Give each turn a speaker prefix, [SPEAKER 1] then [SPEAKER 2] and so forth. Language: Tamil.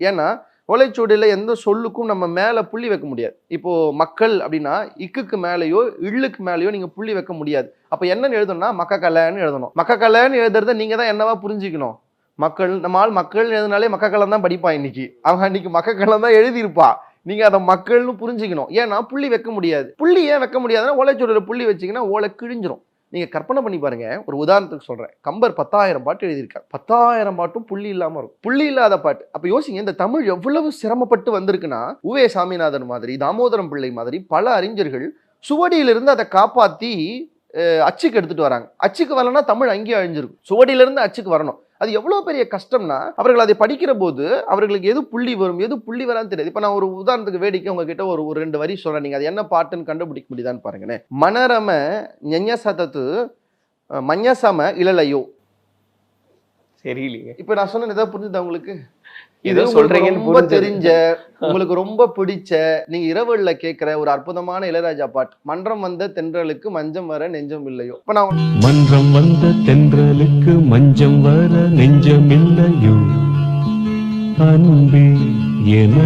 [SPEAKER 1] ஏன்னா ஓலைச்சுவடியில் எந்த சொல்லுக்கும் நம்ம மேலே புள்ளி வைக்க முடியாது. இப்போது மக்கள் அப்படின்னா இக்குக்கு மேலேயோ இள்ளுக்கு மேலேயோ நீங்கள் புள்ளி வைக்க முடியாது. அப்போ என்னன்னு எழுதணும்னா மக்கக்கலைன்னு எழுதணும். மக்கக்கலைன்னு எழுதுறத நீங்கள் தான் என்னவா புரிஞ்சுக்கணும்? மக்கள் நம்ம ஆள் மக்கள் எழுதினாலே மக்கக்கலம் தான் படிப்பான் இன்னைக்கு. அவன் அன்னைக்கு மக்கக்கலம் தான் எழுதியிருப்பா. நீங்கள் அதை மக்கள்னு புரிஞ்சுக்கணும். ஏன்னா புள்ளி வைக்க முடியாது. புள்ளி ஏன் வைக்க முடியாதுன்னா ஓலைச்சுவடியில் புள்ளி வச்சிங்கன்னா ஓலை கிழிஞ்சிரும். நீங்கள் கற்பனை பண்ணி பாருங்க. ஒரு உதாரணத்துக்கு சொல்கிறேன் கம்பர் பத்தாயிரம் பாட்டு எழுதியிருக்காரு. பத்தாயிரம் பாட்டும் புள்ளி இல்லாமல் இருக்கும் புள்ளி இல்லாத பாட்டு. அப்போ யோசிங்க இந்த தமிழ் எவ்வளவு சிரமப்பட்டு வந்திருக்குன்னா உவே சாமிநாதன் மாதிரி தாமோதரம் பிள்ளை மாதிரி பல அறிஞர்கள் சுவடியிலிருந்து அதை காப்பாற்றி அச்சுக்கு எடுத்துகிட்டு வராங்க. அச்சுக்கு வரலன்னா தமிழ் அங்கேயே அழிஞ்சிருக்கும். சுவடியிலிருந்து அச்சுக்கு வரணும். அது எவ்வளவு பெரிய கஷ்டம்னா அவர்கள் அதை படிக்கிற போது அவர்களுக்கு எது புள்ளி வரும் எது புள்ளி வரான்னு தெரியாது. இப்ப நான் ஒரு உதாரணத்துக்கு வேடிக்கை உங்ககிட்ட ஒரு ஒரு ரெண்டு வரி சொல்றேன். நீங்க அது என்ன பாட்டுன்னு கண்டுபிடிக்க முடியுதான்னு பாருங்களேன். மனரம ஞஞசதத்து மஞ்சசம இளலையோ.
[SPEAKER 2] சரியில்லைங்க
[SPEAKER 1] இப்ப நான் சொன்னது ஏதாவது புரிஞ்சுதா உங்களுக்கு?
[SPEAKER 2] ஏதோ
[SPEAKER 1] இது
[SPEAKER 2] சொல்றீங்கன்னு
[SPEAKER 1] ரொம்ப. தெரிஞ்ச உங்களுக்கு ரொம்ப பிடிச்ச நீங்க இரவுல கேட்கிற ஒரு அற்புதமான இளையராஜா பாட்டு மன்றம் வந்த தென்றலுக்கு மஞ்சம் வர நெஞ்சம் இல்லையோ. இப்ப நான்
[SPEAKER 3] மன்றம் வந்த தென்றலுக்கு மஞ்சம் வர நெஞ்சமில்லையோ அன்பே என்